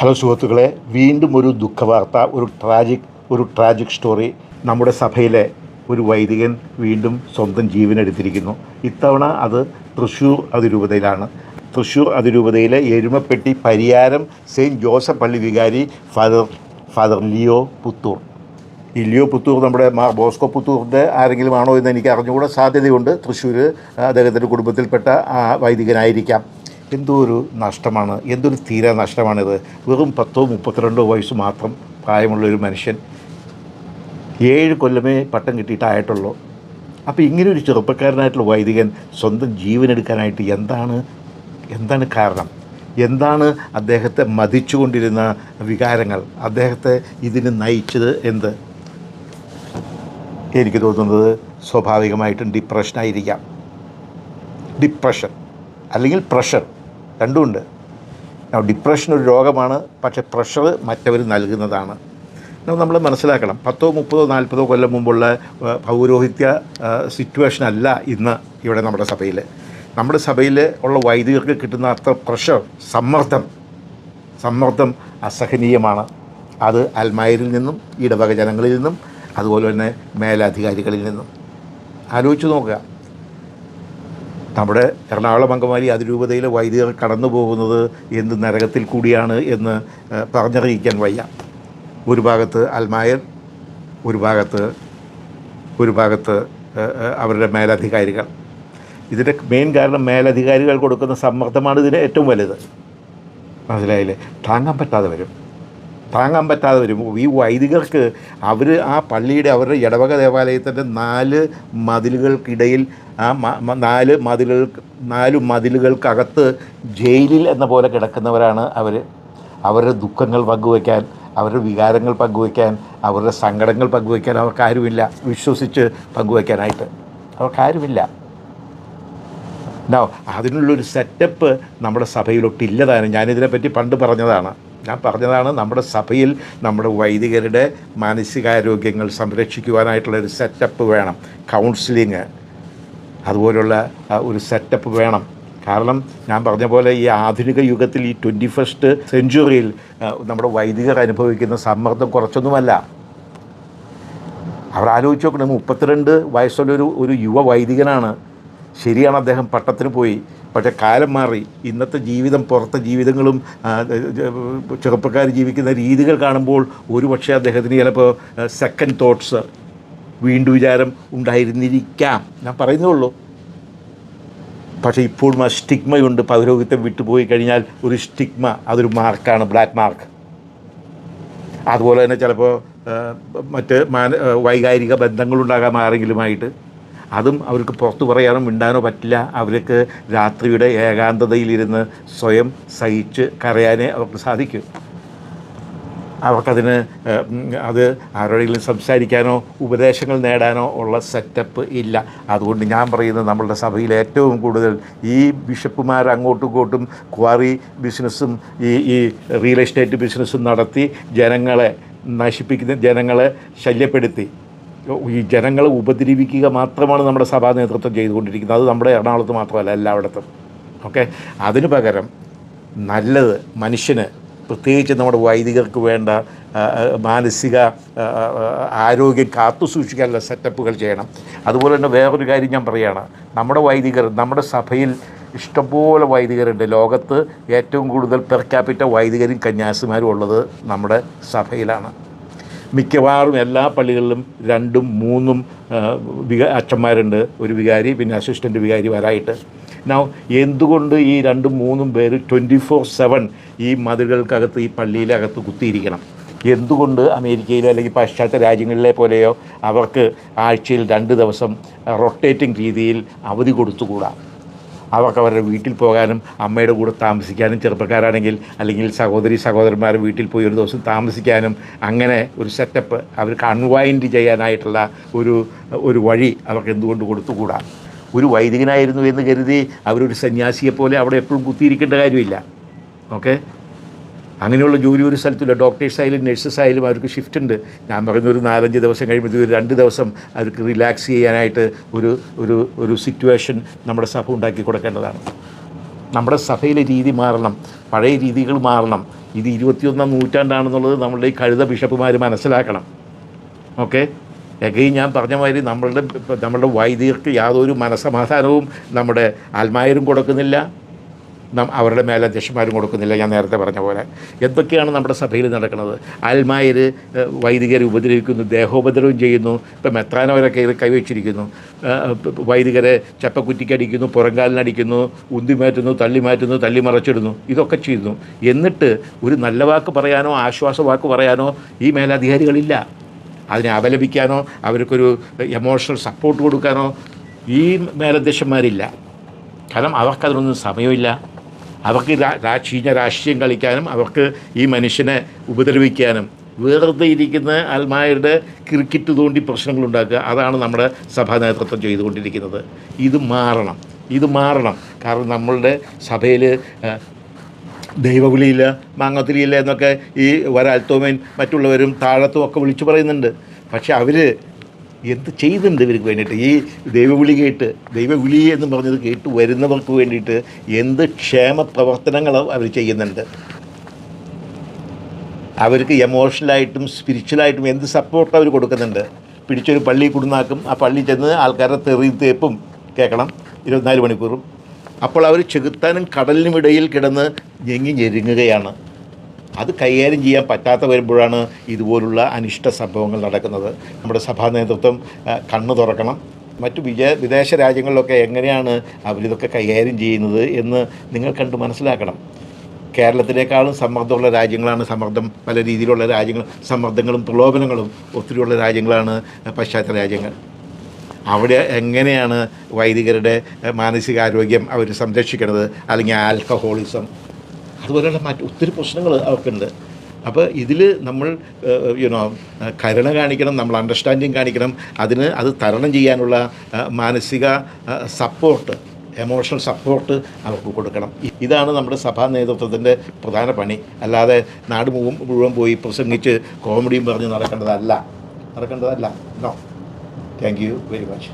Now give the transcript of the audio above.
Hello സുഹൃത്തുക്കളെ വീണ്ടും ഒരു ദുഃഖവാർത്ത ഒരു ട്രാജിക് ഒരു ട്രാജിക് സ്റ്റോറി നമ്മുടെ സഭയിലെ ഒരു വൈദികൻ വീണ്ടും സ്വന്തം ജീവനെടുത്തിരിക്കുന്നു ഇത്തവണ അത് തൃശ്ശൂർ അതിരൂപതയിലാണ്. തൃശ്ശൂർ അതിരൂപതയിലെ എരുമപ്പെട്ടി പരിയാരം സെയിന്റ് ജോസഫ് പള്ളി വികാരി ഫാദർ ഫാദർ ലിയോ പുത്തൂർ. ഈ ലിയോ പുത്തൂർ നമ്മുടെ മാർ ബോസ്കോ പുത്തൂറിന്റെ ആരെങ്കിലും ആണോ എന്ന് എനിക്ക് അറിഞ്ഞുകൂടെ. സാധ്യതയുണ്ട് തൃശ്ശൂർ അദ്ദേഹത്തിന്റെ കുടുംബത്തിൽപ്പെട്ട ആ വൈദികനായിരിക്കാം. എന്തോ ഒരു നഷ്ടമാണ് എന്തൊരു തീരാ നഷ്ടമാണിത്. വെറും പത്തോ മുപ്പത്തിരണ്ടോ വയസ്സ് മാത്രം പ്രായമുള്ള ഒരു മനുഷ്യൻ ഏഴ് കൊല്ലമേ പട്ടം കിട്ടിയിട്ടായിട്ടുള്ളൂ. അപ്പോൾ ഇങ്ങനെ ഒരു ചെറുപ്പക്കാരനായിട്ടുള്ള വൈദികൻ സ്വന്തം ജീവനെടുക്കാനായിട്ട് എന്താണ് എന്താണ് കാരണം? എന്താണ് അദ്ദേഹത്തെ മതിച്ചുകൊണ്ടിരുന്ന വികാരങ്ങൾ? അദ്ദേഹത്തെ ഇതിന് നയിച്ചത് എന്ത്? എനിക്ക് തോന്നുന്നത് സ്വാഭാവികമായിട്ടും ഡിപ്രഷനായിരിക്കാം ഡിപ്രഷൻ അല്ലെങ്കിൽ പ്രഷർ രണ്ടുമുണ്ട്. ഡിപ്രഷൻ ഒരു രോഗമാണ് പക്ഷേ പ്രഷർ മറ്റവർ നൽകുന്നതാണ്. നമ്മൾ മനസ്സിലാക്കണം പത്തോ മുപ്പതോ നാൽപ്പതോ കൊല്ലം മുമ്പുള്ള പൗരോഹിത്യ സിറ്റുവേഷൻ അല്ല ഇന്ന് ഇവിടെ നമ്മുടെ സഭയിൽ നമ്മുടെ സഭയിൽ ഉള്ള വൈദികർക്ക് കിട്ടുന്ന അത്ര പ്രഷർ സമ്മർദ്ദം സമ്മർദ്ദം അസഹനീയമാണ്. അത് അൽമായരിൽ നിന്നും ഇടവക ജനങ്ങളിൽ നിന്നും അതുപോലെ തന്നെ മേലധികാരികളിൽ നിന്നും. ആലോചിച്ച് നോക്കുക നമ്മുടെ എറണാകുളം അങ്കമാലി അതിരൂപതയിലെ വൈദികർ കടന്നു പോകുന്നത് എന്ത് നരകത്തിൽ കൂടിയാണ് എന്ന് പറഞ്ഞറിയിക്കാൻ വയ്യ. ഒരു ഭാഗത്ത് അൽമായർ ഒരു ഭാഗത്ത് ഒരു ഭാഗത്ത് അവരുടെ മേലധികാരികൾ. ഇതിന്റെ മെയിൻ കാരണം മേലധികാരികൾ കൊടുക്കുന്ന സമ്മർദ്ദമാണ് ഇതിന് ഏറ്റവും വലുത്. മനസ്സിലായില്ലേ? താങ്ങാൻ പറ്റാതെ വരും. താങ്ങാൻ പറ്റാതെ വരും. ഈ വൈദികർക്ക് അവർ ആ പള്ളിയുടെ അവരുടെ ഇടവക ദേവാലയത്തിന്റെ നാല് മതിലുകൾക്കിടയിൽ ആ നാല് മതിലുകൾക്ക് നാല് മതിലുകൾക്കകത്ത് ജയിലിൽ എന്ന പോലെ കിടക്കുന്നവരാണ് അവർ അവരുടെ ദുഃഖങ്ങൾ പങ്കുവയ്ക്കാൻ അവരുടെ വികാരങ്ങൾ പങ്കുവയ്ക്കാൻ അവരുടെ സങ്കടങ്ങൾ പങ്കുവയ്ക്കാൻ അവർക്കാരുമില്ല വിശ്വസിച്ച് പങ്കുവയ്ക്കാനായിട്ട് അവർക്കാരുമില്ല അതിനുള്ളൊരു സെറ്റപ്പ് നമ്മുടെ സഭയിലൊട്ടില്ലതാണ്. ഞാനിതിനെപ്പറ്റി പണ്ട് പറഞ്ഞതാണ്. ഞാൻ പറഞ്ഞതാണ് നമ്മുടെ സഭയിൽ നമ്മുടെ വൈദികരുടെ മാനസികാരോഗ്യങ്ങൾ സംരക്ഷിക്കുവാനായിട്ടുള്ള ഒരു സെറ്റപ്പ് വേണം. കൗൺസിലിങ് അതുപോലുള്ള ഒരു സെറ്റപ്പ് വേണം. കാരണം ഞാൻ പറഞ്ഞ പോലെ ഈ ആധുനിക യുഗത്തിൽ ഈ ട്വന്റി ഫസ്റ്റ് സെഞ്ചുറിയിൽ നമ്മുടെ വൈദികർ അനുഭവിക്കുന്ന സമ്മർദ്ദം കുറച്ചൊന്നുമല്ല. അവർ ആലോചിച്ച് നോക്കണം മുപ്പത്തിരണ്ട് വയസ്സുള്ളൊരു ഒരു യുവ വൈദികനാണ്. ശരിയാണ് അദ്ദേഹം പട്ടത്തിന് പോയി. പക്ഷേ കാലം മാറി. ഇന്നത്തെ ജീവിതം പുറത്തെ ജീവിതങ്ങളും ചെറുപ്പക്കാർ ജീവിക്കുന്ന രീതികൾ കാണുമ്പോൾ ഒരു പക്ഷേ അദ്ദേഹത്തിന് ചിലപ്പോൾ സെക്കൻഡ് തോട്ട്സ് വീണ്ടും വിചാരം ഉണ്ടായിരുന്നിരിക്കാം. ഞാൻ പറയുന്നുള്ളൂ പക്ഷേ ഇപ്പോഴും ആ സ്റ്റിഗ്മയുണ്ട് പൗരോഹിത്യം വിട്ടുപോയി കഴിഞ്ഞാൽ ഒരു സ്റ്റിഗ്മ അതൊരു മാർക്കാണ് ബ്ലാക്ക് മാർക്ക് അതുപോലെ തന്നെ ചിലപ്പോൾ മറ്റ് മാന വൈകാരിക ബന്ധങ്ങളുണ്ടാകാം ആരെങ്കിലുമായിട്ട്. അതും അവർക്ക് പുറത്തു പറയാനോ മിണ്ടാനോ പറ്റില്ല. അവർക്ക് രാത്രിയുടെ ഏകാന്തതയിലിരുന്ന് സ്വയം സഹിച്ച് കരയാനേ അവർക്ക് സാധിക്കും. അവർക്കതിന് അത് ആരോടെങ്കിലും സംസാരിക്കാനോ ഉപദേശങ്ങൾ നേടാനോ ഉള്ള സെറ്റപ്പ് ഇല്ല. അതുകൊണ്ട് ഞാൻ പറയുന്നത് നമ്മളുടെ സഭയിൽ ഏറ്റവും കൂടുതൽ ഈ ബിഷപ്പുമാർ അങ്ങോട്ടും ഇങ്ങോട്ടും ക്വാറി ബിസിനസ്സും ഈ ഈ റിയൽ എസ്റ്റേറ്റ് ബിസിനസ്സും നടത്തി ജനങ്ങളെ നശിപ്പിക്കുന്ന ജനങ്ങളെ ശല്യപ്പെടുത്തി. ഈ ജനങ്ങളെ ഉപദ്രവിക്കുക മാത്രമാണ് നമ്മുടെ സഭാ നേതൃത്വം ചെയ്തുകൊണ്ടിരിക്കുന്നത്. അത് നമ്മുടെ എറണാകുളത്ത് മാത്രമല്ല എല്ലായിടത്തും. ഓക്കെ അതിനു പകരം നല്ലത് മനുഷ്യന് പ്രത്യേകിച്ച് നമ്മുടെ വൈദികർക്ക് വേണ്ട മാനസിക ആരോഗ്യം കാത്തു സൂക്ഷിക്കാനുള്ള സെറ്റപ്പുകൾ ചെയ്യണം. അതുപോലെ തന്നെ വേറൊരു കാര്യം ഞാൻ പറയുകയാണ് നമ്മുടെ വൈദികർ നമ്മുടെ സഭയിൽ ഇഷ്ടംപോലെ വൈദികരുണ്ട്. ലോകത്ത് ഏറ്റവും കൂടുതൽ പെർ ക്യാപിറ്റ വൈദികരും കന്യാസിമാരും ഉള്ളത് നമ്മുടെ സഭയിലാണ്. മിക്കവാറും എല്ലാ പള്ളികളിലും രണ്ടും മൂന്നും വിക അച്ഛന്മാരുണ്ട്. ഒരു വികാരി പിന്നെ അസിസ്റ്റന്റ് വികാരിമാരായിട്ട് നൗ എന്തുകൊണ്ട് ഈ രണ്ടും മൂന്നും പേര് ട്വന്റി ഫോർ സെവൻ ഈ മതിലുകൾക്കകത്ത് ഈ പള്ളിയിലകത്ത് കുത്തിയിരിക്കണം? എന്തുകൊണ്ട് അമേരിക്കയിലോ അല്ലെങ്കിൽ പാശ്ചാത്യ രാജ്യങ്ങളിലെ പോലെയോ അവർക്ക് ആഴ്ചയിൽ രണ്ട് ദിവസം റൊട്ടേറ്റിംഗ് രീതിയിൽ അവധി കൊടുത്തുകൂടാ? അവർക്ക് അവരുടെ വീട്ടിൽ പോകാനും അമ്മയുടെ കൂടെ താമസിക്കാനും ചെറുപ്പക്കാരാണെങ്കിൽ അല്ലെങ്കിൽ സഹോദരി സഹോദരന്മാരുടെ വീട്ടിൽ പോയി ഒരു ദിവസം താമസിക്കാനും അങ്ങനെ ഒരു സെറ്റപ്പ് അവർക്ക് അൺവൈൻഡ് ചെയ്യാനായിട്ടുള്ള ഒരു ഒരു വഴി അവർക്ക് എന്തുകൊണ്ട് കൊടുത്തുകൂടാ? ഒരു വൈദികനായിരുന്നു എന്ന് കരുതി അവരൊരു സന്യാസിയെ പോലെ അവിടെ എപ്പോഴും കുത്തിയിരിക്കേണ്ട കാര്യമില്ല. ഓക്കെ അങ്ങനെയുള്ള ജോലി ഒരു സ്ഥലത്തില്ല ഡോക്ടേഴ്സ് ആയാലും നഴ്സസ് ആയാലും അവർക്ക് ഷിഫ്റ്റ് ഉണ്ട്. ഞാൻ പറയുന്ന ഒരു നാലഞ്ച് ദിവസം കഴിയുമ്പോൾ ഒരു രണ്ട് ദിവസം അവർക്ക് റിലാക്സ് ചെയ്യാനായിട്ട് ഒരു ഒരു ഒരു സിറ്റുവേഷൻ നമ്മുടെ സഭ ഉണ്ടാക്കി കൊടുക്കേണ്ടതാണ്. നമ്മുടെ സഭയിലെ രീതി മാറണം. പഴയ രീതികൾ മാറണം. ഇത് ഇരുപത്തിയൊന്നാം നൂറ്റാണ്ടാണെന്നുള്ളത് നമ്മളുടെ ഈ കഴുത ബിഷപ്പുമാർ മനസ്സിലാക്കണം. ഓക്കെ എഗെയിൻ ഞാൻ പറഞ്ഞ മാതിരി നമ്മളുടെ നമ്മളുടെ വൈദികർക്ക് യാതൊരു മനസമാധാനവും നമ്മുടെ ആത്മായരും കൊടുക്കുന്നില്ല. അവരുടെ മേലധ്യക്ഷന്മാരും കൊടുക്കുന്നില്ല. ഞാൻ നേരത്തെ പറഞ്ഞ പോലെ. എന്തൊക്കെയാണ് നമ്മുടെ സഭയിൽ നടക്കുന്നത്? ആത്മായർ വൈദികരെ ഉപദ്രവിക്കുന്നു ദേഹോപദ്രവം ചെയ്യുന്നു. ഇപ്പം മെത്താനവരൊക്കെ ഇത് കൈവച്ചിരിക്കുന്നു. വൈദികരെ ചപ്പക്കുറ്റിക്കടിക്കുന്നു പുറങ്കാലിനടിക്കുന്നു ഉന്തി മാറ്റുന്നു തള്ളി മാറ്റുന്നു തള്ളി മറച്ചിടുന്നു ഇതൊക്കെ ചെയ്യുന്നു. എന്നിട്ട് ഒരു നല്ല വാക്ക് പറയാനോ ആശ്വാസ വാക്ക് പറയാനോ ഈ മേലധികാരികളില്ല. അതിനെ അപലപിക്കാനോ അവർക്കൊരു എമോഷണൽ സപ്പോർട്ട് കൊടുക്കാനോ ഈ മേലധ്യക്ഷന്മാരില്ല. കാരണം അവർക്കതിനൊന്നും സമയമില്ല. അവർക്ക് ചീഞ്ഞ രാഷ്ട്രീയം കളിക്കാനും അവർക്ക് ഈ മനുഷ്യനെ ഉപദ്രവിക്കാനും വെറുതെ ഇരിക്കുന്ന ആത്മാരുടെ ക്രിക്കറ്റ് തോണ്ടി പ്രശ്നങ്ങളുണ്ടാക്കുക അതാണ് നമ്മുടെ സഭാ നേതൃത്വം ചെയ്തുകൊണ്ടിരിക്കുന്നത്. ഇത് മാറണം. ഇത് മാറണം. കാരണം നമ്മളുടെ സഭയിൽ ദൈവവിളിയില്ല മാങ്ങത്തിരിയില്ല എന്നൊക്കെ ഈ വരാൽത്തോമേൻ മറ്റുള്ളവരും താഴത്തും ഒക്കെ വിളിച്ചു പറയുന്നുണ്ട്. പക്ഷെ അവർ എന്ത് ചെയ്യുന്നുണ്ട് ഇവർക്ക് വേണ്ടിയിട്ട്? ഈ ദൈവവിളി കേട്ട് ദൈവവിളി എന്ന് പറഞ്ഞത് കേട്ട് വരുന്നവർക്ക് വേണ്ടിയിട്ട് എന്ത് ക്ഷേമ പ്രവർത്തനങ്ങൾ അവർ ചെയ്യുന്നുണ്ട്? അവർക്ക് എമോഷണലായിട്ടും സ്പിരിച്വലായിട്ടും എന്ത് സപ്പോർട്ട് അവർ കൊടുക്കുന്നുണ്ട്? പിടിച്ചൊരു പള്ളി കുടുന്നാക്കും ആ പള്ളി ചെന്ന് ആൾക്കാരെ തെറി തേപ്പും കേൾക്കണം. ഇരുപത്തിനാല് മണിക്കൂറും. അപ്പോൾ അവർ ചെകുത്താനും കടലിനും ഇടയിൽ കിടന്ന് ഞെങ്ങി ഞെരുങ്ങുകയാണ്. അത് കൈകാര്യം ചെയ്യാൻ പറ്റാത്ത വരുമ്പോഴാണ് ഇതുപോലുള്ള അനിഷ്ട സംഭവങ്ങൾ നടക്കുന്നത്. നമ്മുടെ സഭാ നേതൃത്വം കണ്ണു തുറക്കണം. മറ്റു വിജ വിദേശ രാജ്യങ്ങളിലൊക്കെ എങ്ങനെയാണ് അവരിതൊക്കെ കൈകാര്യം ചെയ്യുന്നത് എന്ന് നിങ്ങൾ കണ്ട് മനസ്സിലാക്കണം. കേരളത്തിനേക്കാളും സമ്മർദ്ദമുള്ള രാജ്യങ്ങളാണ് സമ്മർദ്ദം പല രീതിയിലുള്ള രാജ്യങ്ങൾ സമ്മർദ്ദങ്ങളും പ്രലോഭനങ്ങളും ഒത്തിരിയുള്ള രാജ്യങ്ങളാണ് പാശ്ചാത്യ രാജ്യങ്ങൾ. അവിടെ എങ്ങനെയാണ് വൈദികരുടെ മാനസികാരോഗ്യം അവർ സംരക്ഷിക്കുന്നത് അല്ലെങ്കിൽ ആൽക്കഹോളിസം അതുപോലെയുള്ള മറ്റ് ഒത്തിരി പ്രശ്നങ്ങൾ അവർക്കുണ്ട്. അപ്പോൾ ഇതിൽ നമ്മൾ യുനോ കരുണ കാണിക്കണം നമ്മൾ അണ്ടർസ്റ്റാൻഡിങ് കാണിക്കണം അതിന് അത് തരണം ചെയ്യാനുള്ള മാനസിക സപ്പോർട്ട് എമോഷണൽ സപ്പോർട്ട് അവർക്ക് കൊടുക്കണം. ഇതാണ് നമ്മുടെ സഭാ നേതൃത്വത്തിന്റെ പ്രധാന പണി. അല്ലാതെ നാട് മുഴുവൻ മുഴുവൻ പോയി പ്രസംഗിച്ച് കോമഡിയും പറഞ്ഞ് നടക്കേണ്ടതല്ല. നടക്കേണ്ടതല്ല. No thank you very much